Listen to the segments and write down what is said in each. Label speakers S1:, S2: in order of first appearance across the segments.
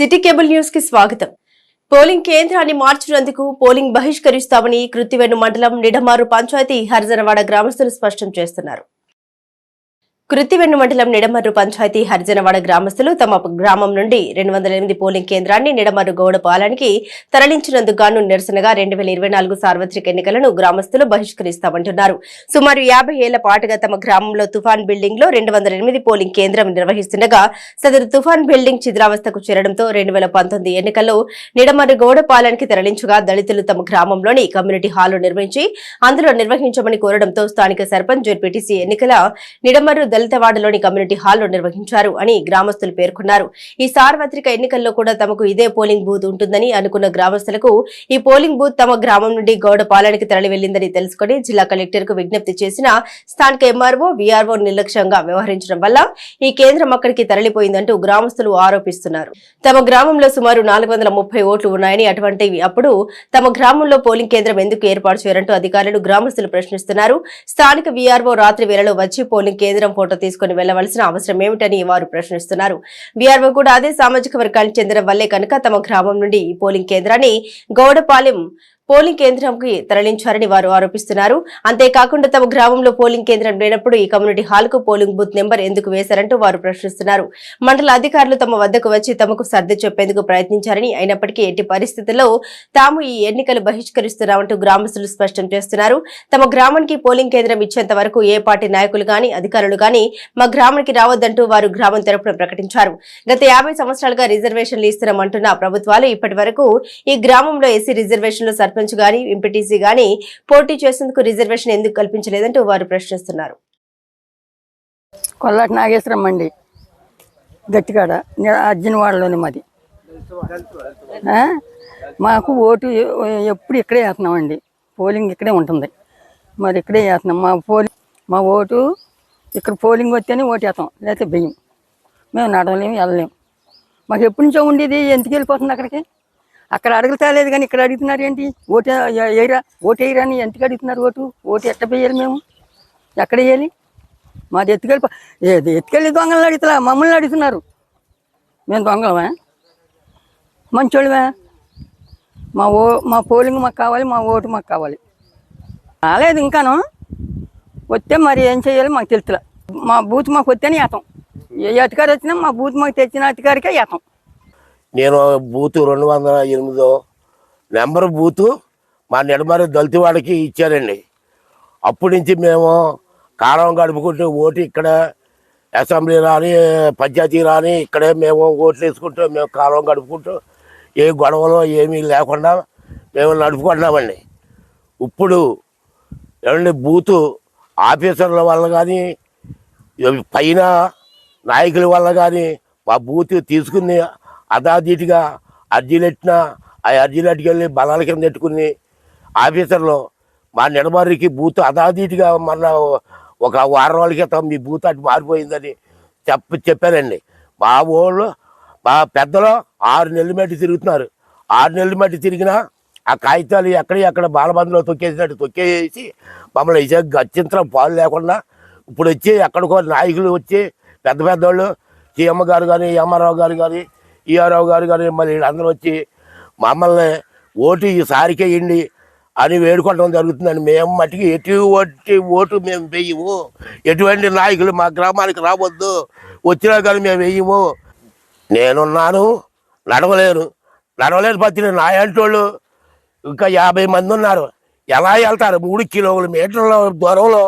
S1: City cable న్యూస్కి స్వాగతం. Polling కేంద్రాన్ని మార్చినందుకు పోలింగ్ బహిష్కరిస్తామని కృత్తివెన్ను మండలం నిడమారు పంచాయతీ హరిజనవాడ గ్రామస్తులు స్పష్టం చేస్తున్నారు. కృత్తివెన్ను మండలం నిడమర్రు పంచాయతీ హరిజనవాడ గ్రామస్తులు తమ గ్రామం నుండి రెండు వందల ఎనిమిది పోలింగ్ కేంద్రాన్ని నిడమర్రు గౌడ పాలానికి తరలించినందుకు గాను నిరసనగా రెండు వేల ఇరవై నాలుగు సార్వత్రిక ఎన్నికలను గ్రామస్తులు బహిష్కరిస్తామంటున్నారు. సుమారు యాభై ఏళ్ళ పాటుగా తమ గ్రామంలో తుఫాన్ బిల్డింగ్లో రెండు వందల ఎనిమిది పోలింగ్ కేంద్రం నిర్వహిస్తుండగా సదరు తుఫాన్ బిల్డింగ్ చిద్రావస్థకు చేరడంతో రెండు వేల పంతొమ్మిది ఎన్నికల్లో నిడమర్రు గౌడ పాలనకి తరలించగా దళితులు తమ గ్రామంలోని కమ్యూనిటీ హాల్ నిర్మించి అందులో నిర్వహించమని కోరడంతో స్థానిక సర్పంచ్ జెడ్పీటీసీ ఎన్నికల నిడమర్రు దళితవాడలోని కమ్యూనిటీ హాల్లో నిర్వహించారు అని గ్రామస్తులు పేర్కొన్నారు. ఈ సార్వత్రిక ఎన్నికల్లో కూడా తమకు ఇదే పోలింగ్ బూత్ ఉంటుందని అనుకున్న గ్రామస్తులకు ఈ పోలింగ్ బూత్ తమ గ్రామం నుండి గౌడపాలనకి తరలి వెళ్ళిందని తెలుసుకుని జిల్లా కలెక్టర్కు విజ్ఞప్తి చేసిన స్థానిక ఎంఆర్ఓ వీఆర్ఓ నిర్లక్ష్యంగా వ్యవహరించడం వల్ల ఈ కేంద్రం అక్కడికి తరలిపోయిందంటూ గ్రామస్తులు ఆరోపిస్తున్నారు. తమ గ్రామంలో సుమారు నాలుగు ఓట్లు ఉన్నాయని అటువంటివి అప్పుడు తమ గ్రామంలో పోలింగ్ కేంద్రం ఎందుకు ఏర్పాటు చేయాలంటూ అధికారులు గ్రామస్తులు ప్రశ్నిస్తున్నారు. స్థానిక వీఆర్ఓ రాత్రి వేళలో వచ్చి పోలింగ్ కేంద్రం ఫోటో తీసుకుని వెళ్ళవలసిన అవసరం ఏమిటని వారు ప్రశ్నిస్తున్నారు. బీఆర్ఓ కూడా అదే సామాజిక వర్గానికి చెందిన వల్లే కనుక తమ గ్రామం నుండి ఈ పోలింగ్ కేంద్రాన్ని గౌడపాలెం పోలింగ్ కేంద్రంకి తరలించారని వారు ఆరోపిస్తున్నారు. అంతేకాకుండా తమ గ్రామంలో పోలింగ్ కేంద్రం లేనప్పుడు ఈ కమ్యూనిటీ హాల్కు పోలింగ్ బూత్ నెంబర్ ఎందుకు వేశారంటూ వారు ప్రశ్నిస్తున్నారు. మండల అధికారులు తమ వద్దకు వచ్చి తమకు సర్ది చెప్పేందుకు ప్రయత్నించారని అయినప్పటికీ ఎట్టి పరిస్థితుల్లో తాము ఈ ఎన్నికలు బహిష్కరిస్తున్నామంటూ గ్రామస్తులు స్పష్టం చేస్తున్నారు. తమ గ్రామానికి పోలింగ్ కేంద్రం ఇచ్చేంత వరకు ఏ పార్టీ నాయకులు గాని అధికారులు గాని మా గ్రామానికి రావద్దంటూ వారు గ్రామం తరపున ప్రకటించారు. గత యాభై సంవత్సరాలుగా రిజర్వేషన్లు ఇస్తున్నామంటున్న ప్రభుత్వాలు ఇప్పటి ఈ గ్రామంలో ఎస్సీ రిజర్వేషన్లు సర్పంచ్ గాని ఎంపీటీసీ గాని పోటీ చేసేందుకు రిజర్వేషన్ ఎందుకు కల్పించలేదంటూ వారు ప్రశ్నిస్తున్నారు.
S2: కొల్లాటి నాగేశ్వరం అండి. గట్టికాడ అర్జునవాడలోని మాది. మాకు ఓటు ఎప్పుడు ఇక్కడే వేస్తున్నామండి. పోలింగ్ ఇక్కడే ఉంటుంది. మరి ఇక్కడే వేస్తున్నాం. మా పోలింగ్ మా ఓటు ఇక్కడ పోలింగ్ వస్తేనే ఓటు వేస్తాం లేకపోతే బియ్యం మేము నడవలేము వెళ్ళలేము మాకు ఎప్పటి నుంచో ఉండేది ఎందుకు వెళ్ళిపోతుంది అక్కడికి? అక్కడ అడుగుతాలేదు కానీ ఇక్కడ అడుగుతున్నారు ఏంటి? ఓటు వేయరా ఓటు వేయరా అని ఎందుకు అడుగుతున్నారు ఓటు? ఓటు ఎట్ట వేయాలి మేము? ఎక్కడ వేయాలి? మాది ఎత్తుకెళ్ళి ఏది ఎత్తుకెళ్ళి దొంగలను అడుగుతా మమ్మల్ని అడుగుతున్నారు. మేము దొంగలమా? మంచోళ్ళమే మా ఓ మా పోలింగ్ మాకు కావాలి మా ఓటు మాకు కావాలి. రాలేదు ఇంకాను. వస్తే మరి ఏం చేయాలో మాకు తెలుసులే. మా బూత్ మాకు వస్తేనే వేస్తాం. ఏ అధికారి వచ్చినా మా బూత్ మాకు తెచ్చిన అధికారికే వేస్తాం.
S3: నేను బూత్ రెండు వందల ఎనిమిదో నెంబర్ బూత్ మా నిడమరి దళితవాడికి ఇచ్చారండి. అప్పటి నుంచి మేము కాలం గడుపుకుంటూ ఓటు ఇక్కడ అసెంబ్లీ రాని పంచాయతీ రాని ఇక్కడే మేము ఓట్లు వేసుకుంటూ మేము కాలం గడుపుకుంటూ ఏ గొడవలు ఏమీ లేకుండా మేము నడుపుకుంటున్నామండి. ఇప్పుడు ఏమండి బూతు ఆఫీసర్ల వల్ల కానీ పైన నాయకుల వల్ల కానీ మా బూత్ తీసుకుని అదాదీటిగా అర్జీలు ఎట్టినా ఆ అర్జీలు అట్టుకెళ్ళి బలాల కింద పెట్టుకుని ఆఫీసర్లు మా నిడమర్రికి బూత్ అదాదీటిగా మన ఒక వారం రోజుల క్రితం మీ బూత్ అటు మారిపోయిందని చెప్ప చెప్పారండి. మా ఊళ్ళో మా పెద్దలు ఆరు నెలల మట్టి తిరుగుతున్నారు. ఆరు నెలల మట్టి తిరిగినా ఆ కాగితాలు ఎక్కడ ఎక్కడ బాలబందులో తొక్కేసినట్టు తొక్కేసి మమ్మల్ని ఇసే గచ్చింతరం పాలు లేకుండా ఇప్పుడు వచ్చి ఎక్కడికో నాయకులు వచ్చి పెద్ద పెద్దోళ్ళు సీఎం గారు కానీ ఎంఆర్ఓ గారు కానీ ఈఆర్ఓ గారు కానీ మళ్ళీ అందరూ వచ్చి మమ్మల్ని ఓటు ఈసారికే ఇండి అని వేడుకోవడం జరుగుతుందండి. మేము మట్టికి ఎటువంటి ఓటు మేము వేయము. ఎటువంటి నాయకులు మా గ్రామానికి రావద్దు. వచ్చినా కానీ మేము వేయము. నేనున్నాను నడవలేను. నడవలేని పత్రిక నా అంటోళ్ళు ఇంకా యాభై మంది ఉన్నారు. ఎలా వెళ్తారు? మూడు కిలోమీటర్ల దూరంలో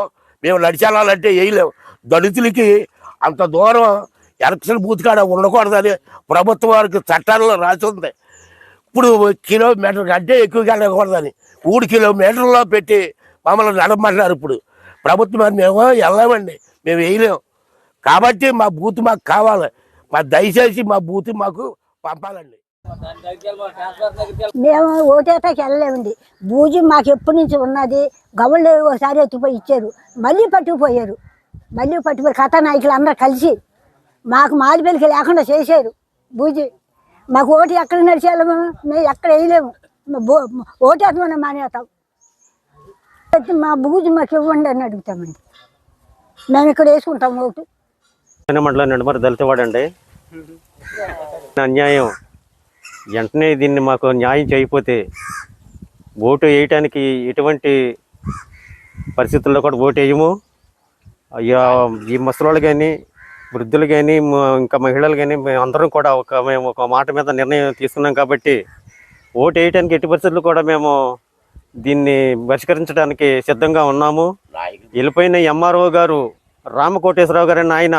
S3: మేము నడిచెళ్ళాలంటే వేయలేము దళితులకి అంత దూరం ఎలక్షన్ బూత్ కాడ ఉండకూడదని ప్రభుత్వం వారికి చట్టాల్లో రాసి ఉంది. ఇప్పుడు కిలోమీటర్ కంటే ఎక్కువ వెళ్ళకూడదని. మూడు కిలోమీటర్లో పెట్టి మమ్మల్ని నడమంటున్నారు ఇప్పుడు. ప్రభుత్వం మేము వెళ్ళామండి. మేము వేయలేం. కాబట్టి మా బూత్ మాకు కావాలి. మా దయచేసి మా బూత్ మాకు పంపాలండి.
S4: మేము ఓటేటకి వెళ్ళలేమండి. బూజు మాకు ఎప్పటి నుంచి ఉన్నది? గవళ్ళు ఒకసారి ఎత్తుపోయి ఇచ్చారు. మళ్ళీ పట్టుకుపోయారు. మళ్ళీ పట్టుకుపోయి కథానాయకులు అందరూ కలిసి మాకు మాలిపెలికి లేకుండా చేశారు బూజు మాకు ఓటు ఎక్కడ నడిచేయాలి మేము మేము ఎక్కడ వేయలేము. బో- ఓటేస్తామని మానేస్తాం. మా బూజు మాకు ఇవ్వండి అని అడుగుతామండి. మేము ఇక్కడ వేసుకుంటాం ఓటు.
S5: మండలం నడుమరి దళితవాడండి అన్యాయం. వెంటనే దీన్ని మాకు న్యాయం చేయకపోతే ఓటు వేయటానికి ఎటువంటి పరిస్థితుల్లో కూడా ఓటు వేయము. అయ్యా ఈ వాళ్ళు కానీ వృద్ధులు కానీ ఇంకా మహిళలు కానీ మేము అందరం కూడా ఒక మేము ఒక మాట మీద నిర్ణయం తీసుకున్నాం కాబట్టి ఓటు వేయటానికి ఎట్టి పరిస్థితుల్లో కూడా మేము దీన్ని పరిష్కరించడానికి సిద్ధంగా ఉన్నాము. వెళ్ళిపోయిన ఎంఆర్ఓ గారు రామకోటేశ్వరరావు గారు అని ఆయన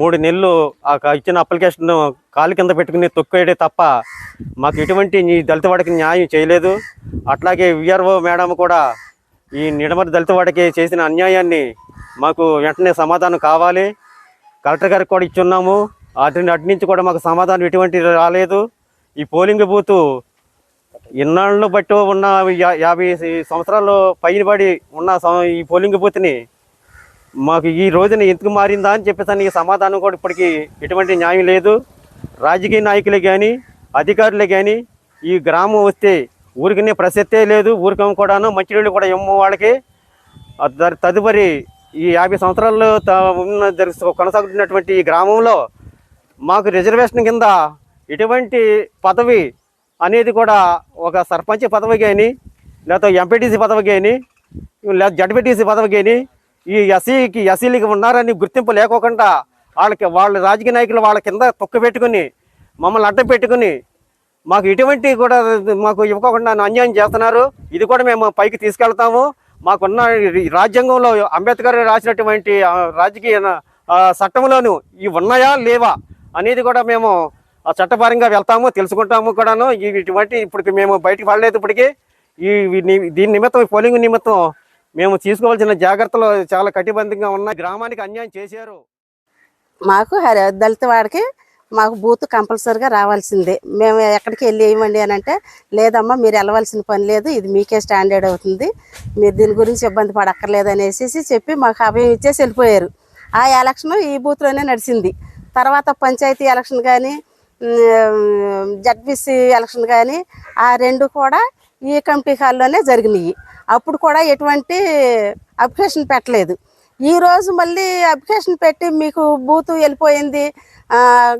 S5: మూడు నెలలు ఆ ఇచ్చిన అప్లికేషన్ కాలు కింద పెట్టుకుని తొక్కేయడే తప్ప మాకు ఎటువంటి ఈ దళిత వాడికి న్యాయం చేయలేదు. అట్లాగే విఆర్ఓ మేడం కూడా ఈ నిడమరి దళిత వాడికి చేసిన అన్యాయాన్ని మాకు వెంటనే సమాధానం కావాలి. కలెక్టర్ గారికి కూడా ఇచ్చున్నాము. అటు అటు నుంచి కూడా మాకు సమాధానం ఎటువంటి రాలేదు. ఈ పోలింగ్ బూత్ ఇన్నాళ్ళను బట్టి ఉన్న యా- యాభై సంవత్సరాలు పైన పడి ఉన్న సం- ఈ పోలింగ్ బూత్ని మాకు ఈ రోజున ఎందుకు మారిందా అని చెప్పేసి సమాధానం కూడా ఇప్పటికీ ఎటువంటి న్యాయం లేదు. రాజకీయ నాయకులే కానీ అధికారులే కానీ ఈ గ్రామం వస్తే ఊరికనే ప్రసక్తే లేదు. ఊరికం కూడాను మంచినీళ్ళు కూడా ఇమ్మ వాళ్ళకి. తదుపరి ఈ యాభై సంవత్సరాల్లో త- ఉన్న జరుగు- కొనసాగుతున్నటువంటి ఈ గ్రామంలో మాకు రిజర్వేషన్ కింద ఎటువంటి పదవి అనేది కూడా ఒక సర్పంచ్ పదవి కానీ లేకపోతే ఎంపీటీసీ పదవి కానీ లేదా జడ్పీటీసీ పదవి కానీ ఈ ఎస్సీకి ఎస్సీలకి ఉన్నారని గుర్తింపు లేకోకుండా వాళ్ళకి వాళ్ళ రాజకీయ నాయకులు వాళ్ళ కింద తొక్కు పెట్టుకుని మమ్మల్ని అడ్డం పెట్టుకుని మాకు ఇటువంటి కూడా మాకు ఇవ్వకుండా అన్యాయం చేస్తున్నారు. ఇది కూడా మేము పైకి తీసుకెళ్తాము. మాకున్న రాజ్యాంగంలో అంబేద్కర్ రాసినటువంటి రాజకీయ చట్టంలోను ఇవి ఉన్నాయా లేవా అనేది కూడా మేము ఆ చట్టపరంగా వెళ్తాము తెలుసుకుంటాము కూడాను. ఇటువంటి ఇప్పటికి మేము బయటికి పడలేదు ఇప్పటికీ. ఈ దీని నిమిత్తం పోలింగ్ నిమిత్తం మేము తీసుకోవాల్సిన జాగ్రత్తలు చాలా కటిబంధంగా ఉన్నాయి. గ్రామానికి అన్యాయం చేశారు.
S6: మాకు హరి దళిత వాడికి మాకు బూత్ కంపల్సరీగా రావాల్సిందే. మేము ఎక్కడికి వెళ్ళి వేయమండి అని అంటే లేదమ్మా మీరు వెళ్ళవలసిన పని లేదు ఇది మీకే స్టాండర్డ్ అవుతుంది. మీరు దీని గురించి ఇబ్బంది పడక్కర్లేదు అనేసి చెప్పి మాకు అభయం ఇచ్చేసి వెళ్ళిపోయారు. ఆ ఎలక్షన్ ఈ బూత్లోనే నడిచింది. తర్వాత పంచాయతీ ఎలక్షన్ కానీ జడ్బీసీ ఎలక్షన్ కానీ ఆ రెండు కూడా ఈ కమిటీ హాల్లోనే జరిగినాయి. అప్పుడు కూడా ఎటువంటి అప్లికేషన్ పెట్టలేదు. ఈ రోజు మళ్ళీ అప్లికేషన్ పెట్టి మీకు బూత్ వెళ్ళిపోయింది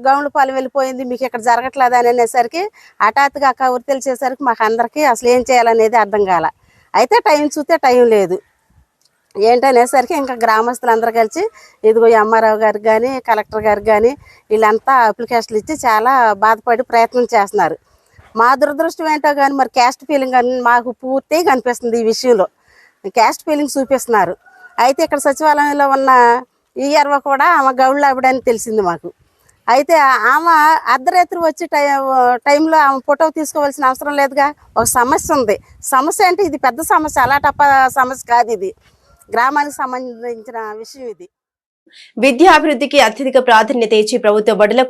S6: గౌండ్లపాలెం వెళ్ళిపోయింది మీకు ఇక్కడ జరగట్లేదు అని అనేసరికి హఠాత్తుగా కవర్ తెలిసేసరికి మాకు అందరికీ అసలు ఏం చేయాలనేది అర్థం కాల. అయితే టైం చూస్తే టైం లేదు. ఏంటనేసరికి ఇంకా గ్రామస్తులందరూ కలిసి ఇదిగో ఎంఆర్ఓ గారికి కానీ కలెక్టర్ గారికి కానీ వీళ్ళంతా అప్లికేషన్లు ఇచ్చి చాలా బాధపడి ప్రయత్నం చేస్తున్నారు. మా దురదృష్టం ఏంటో కానీ మరి క్యాస్ట్ ఫీలింగ్ అని మాకు పూర్తిగా కనిపిస్తుంది ఈ విషయంలో. క్యాస్ట్ ఫీలింగ్ చూపిస్తున్నారు. అయితే ఇక్కడ సచివాలయంలో ఉన్న ఈఆర్ఓ కూడా ఆమె గౌళ్ళు ఆవిడని తెలిసింది మాకు. అయితే ఆమె అర్ధరాత్రి వచ్చి టై టైంలో ఆమె ఫోటో తీసుకోవాల్సిన అవసరం లేదుగా. ఒక సమస్య ఉంది. సమస్య అంటే ఇది పెద్ద సమస్య అలాటప్ప సమస్య కాదు ఇది. గ్రామానికి సంబంధించిన విషయం ఇది.
S1: విద్యా అభివృద్ధికి అత్యధిక ప్రాధాన్యత ఇచ్చి ప్రభుత్వ బడులకు